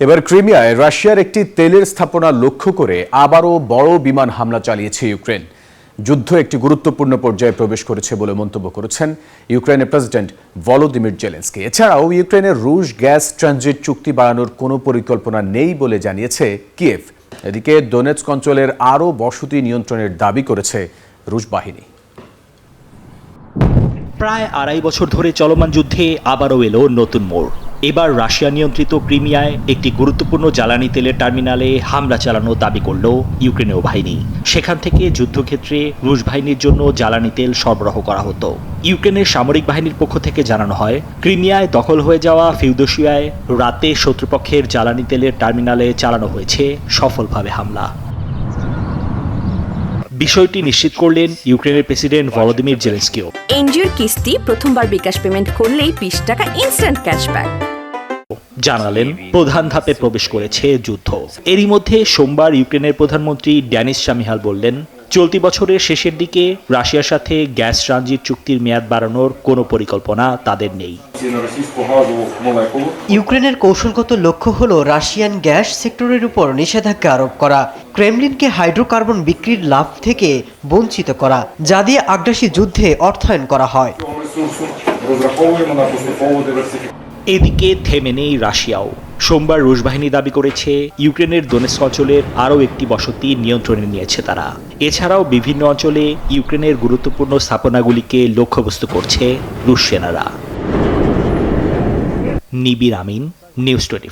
এবার ক্রিমিয়ায় রাশিয়ার একটি তেলের স্থাপনা লক্ষ্য করে আবারও বড় বিমান হামলা চালিয়েছে ইউক্রেন। যুদ্ধ একটি গুরুত্বপূর্ণ পর্যায়ে প্রবেশ করেছে বলে মন্তব্য করেছেন ইউক্রেনের প্রেসিডেন্ট ভলোদিমির জেলেন্সকি। এছাড়াও ইউক্রেনের রুশ গ্যাস ট্রানজিট চুক্তি বাড়ানোর কোনো পরিকল্পনা নেই বলে জানিয়েছে কিয়েভ। এদিকে ডোনেটস্ক অঞ্চলের আরও বসতি নিয়ন্ত্রণের দাবি করেছে রুশ বাহিনী। প্রায় আড়াই বছর ধরে চলমান যুদ্ধে আবারও এলো নতুন মোড়। এবার রাশিয়া নিয়ন্ত্রিত ক্রিমিয়ায় একটি গুরুত্বপূর্ণ জ্বালানি তেলের টার্মিনালে হামলা চালানোর দাবি করল ইউক্রেনীয় বাহিনী। সেখান থেকে যুদ্ধক্ষেত্রে রুশ বাহিনীর জন্য জ্বালানি তেল সরবরাহ করা হতো। ইউক্রেনের সামরিক বাহিনীর পক্ষ থেকে জানানো হয়, ক্রিমিয়ায় দখল হয়ে যাওয়া ফিউদোসিয়ায় রাতে শত্রুপক্ষের জ্বালানি তেলের টার্মিনালে চালানো হয়েছে সফলভাবে হামলা। বিষয়টি নিশ্চিত করলেন ইউক্রেনের প্রেসিডেন্ট ভলোদিমির জেলেন্সকিও। এনজিওর কিস্তি প্রথমবার বিকাশ পেমেন্ট করলেই বিশ টাকা ইনস্ট্যান্ট ক্যাশব্যাক জানালেন প্রধান ধাপে প্রবেশ করেছে যুদ্ধ। এরই মধ্যে সোমবার ইউক্রেনের প্রধানমন্ত্রী ড্যানিস শামিহাল বললেন চলতি বছরের শেষের দিকে রাশিয়ার সাথে গ্যাস ট্রানজিট চুক্তির মেয়াদ বাড়ানোর কোনো পরিকল্পনা তাদের নেই। ইউক্রেনের কৌশলগত লক্ষ্য হল রাশিয়ান গ্যাস সেক্টরের উপর নিষেধাজ্ঞা আরোপ করা, ক্রেমলিনকে হাইড্রোকার্বন বিক্রির লাভ থেকে বঞ্চিত করা, যা দিয়ে আগ্রাসী যুদ্ধে অর্থায়ন করা হয়। এদিকে থেমে নেই রাশিয়াও। সোমবার রুশ বাহিনী দাবি করেছে, ইউক্রেনের দোনেস অঞ্চলের আরও একটি বসতি নিয়ন্ত্রণে নিয়েছে তারা। এছাড়াও বিভিন্ন অঞ্চলে ইউক্রেনের গুরুত্বপূর্ণ স্থাপনাগুলিকে লক্ষ্যবস্তু করছে রুশ সেনারা। নিবির আমিন, নিউজ টোয়েন্টি